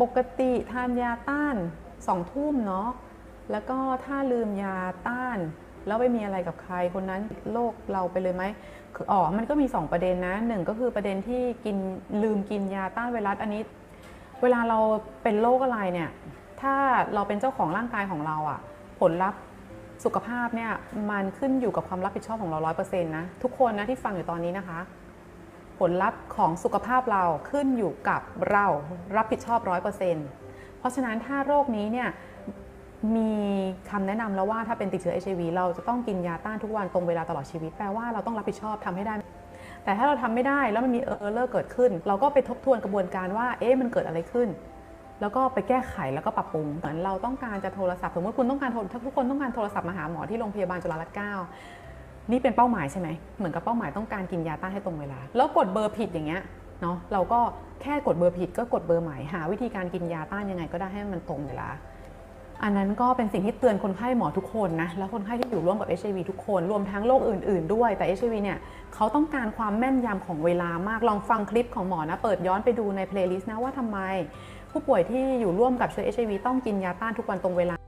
ปกติทานยาต้านสองทุ่มเนาะแล้วก็ถ้าลืมยาต้าน แล้วไปมีอะไรกับใครคนนั้นโรคเราไปเลยไหมคืออ๋อมันก็มี 2 ประเด็นนะหนึ่งก็คือประเด็นที่กินลืมกินยาต้านไวรัสอันนี้ เวลาเราเป็นโรคอะไรเนี่ย ถ้าเราเป็นเจ้าของร่างกายของเราอะผลลัพธ์สุขภาพเนี่ยมันขึ้นอยู่กับความรับผิดชอบของเราร้อยเปอร์เซ็นต์นะทุกคนนะที่ฟังอยู่ตอนนี้นะคะ ผลลัพธ์ของสุขภาพเราขึ้นอยู่กับเรารับผิดชอบร้อยเปอร์เซนต์เพราะฉะนั้นถ้าโรคนี้เนี่ยมีคำแนะนำแล้วว่าถ้าเป็นติดเชื้อ HIV เราจะต้องกินยาต้านทุกวันตรงเวลาตลอดชีวิต แปลว่าเราต้องรับผิดชอบทำให้ได้ แต่ถ้าเราทำไม่ได้แล้วมันมีเออร์เลอร์เกิดขึ้น เราก็ไปทบทวนกระบวนการว่าเอ๊ะมันเกิดอะไรขึ้น แล้วก็ไปแก้ไขแล้วก็ปรับปรุงเหมือนเราต้องการจะโทรศัพท์สมมติคุณต้องการโทรถ้าทุกคนต้องการโทรศัพท์มาหาหมอที่โรงพยาบาลจุฬาลงกรณ์เก้า นี่เป็นเป้าหมายใช่ไหมเหมือนกับเป้าหมายต้องการกินยาต้านให้ตรงเวลา แล้วกดเบอร์ผิดอย่างเงี้ยเนาะเราก็แค่กดเบอร์ผิดก็กดเบอร์ใหม่หา วิธีการกินยาต้านยังไงก็ได้ให้มันตรงเวลา อันนั้นก็เป็นสิ่งที่เตือนคนไข้หมอทุกคนนะแล้วคนไข้ที่อยู่ร่วมกับ HIV ทุกคน รวมทั้งโรคอื่น ๆ ด้วยแต่ HIV เนี่ยเขาต้องการความแม่นยำของเวลามากลองฟังคลิปของหมอนะเปิดย้อนไปดูในเพลย์ลิสต์นะว่าทำไม ผู้ป่วยที่อยู่ร่วมกับเชื้อ HIV ต้องกินยาต้านทุกวันตรงเวลา